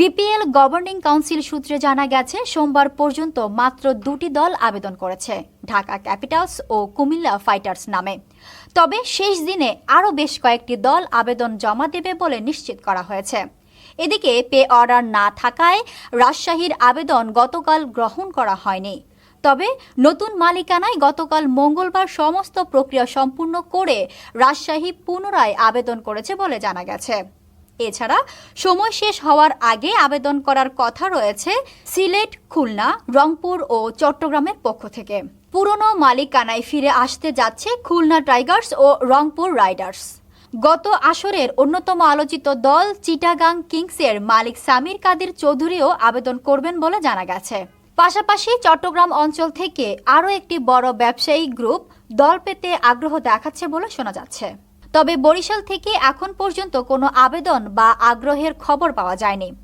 BPL governing council সূত্রে জানা গেছে, সোমবার পর্যন্ত মাত্র দুটি দল আবেদন করেছে, ঢাকা ক্যাপিটালস ও কুমিল্লা ফাইটার্স নামে। তবে শেষ দিনে আরও বেশ কয়েকটি দল আবেদন জমা দেবে বলে নিশ্চিত করা হয়েছে। এদিকে পে অর্ডার না থাকায় রাজশাহীর আবেদন গতকাল গ্রহণ করা হয়নি। তবে নতুন মালিকানায় গতকাল মঙ্গলবার সমস্ত প্রক্রিয়া সম্পূর্ণ করে রাজশাহী পুনরায় আবেদন করেছে বলে জানা গেছে। এছাড়া সময় শেষ হওয়ার আগে আবেদন করার কথা রয়েছে সিলেট, খুলনা, রংপুর ও চট্টগ্রামের পক্ষ থেকে। পুরনো মালিকানায় ফিরে আসতে যাচ্ছে খুলনা টাইগার্স ও রংপুর রাইডার্স। গত আসরের অন্যতম আলোচিত দল চিটাগাং কিংসের মালিক সামির কাদির চৌধুরীও আবেদন করবেন বলে জানা গেছে। পাশাপাশি চট্টগ্রাম অঞ্চল থেকে আরও একটি বড় ব্যবসায়ী গ্রুপ দল পেতে আগ্রহ দেখাচ্ছে বলে শোনা যাচ্ছে। তবে বরিশাল থেকে এখন পর্যন্ত কোনো আবেদন বা আগ্রহের খবর পাওয়া যায়নি।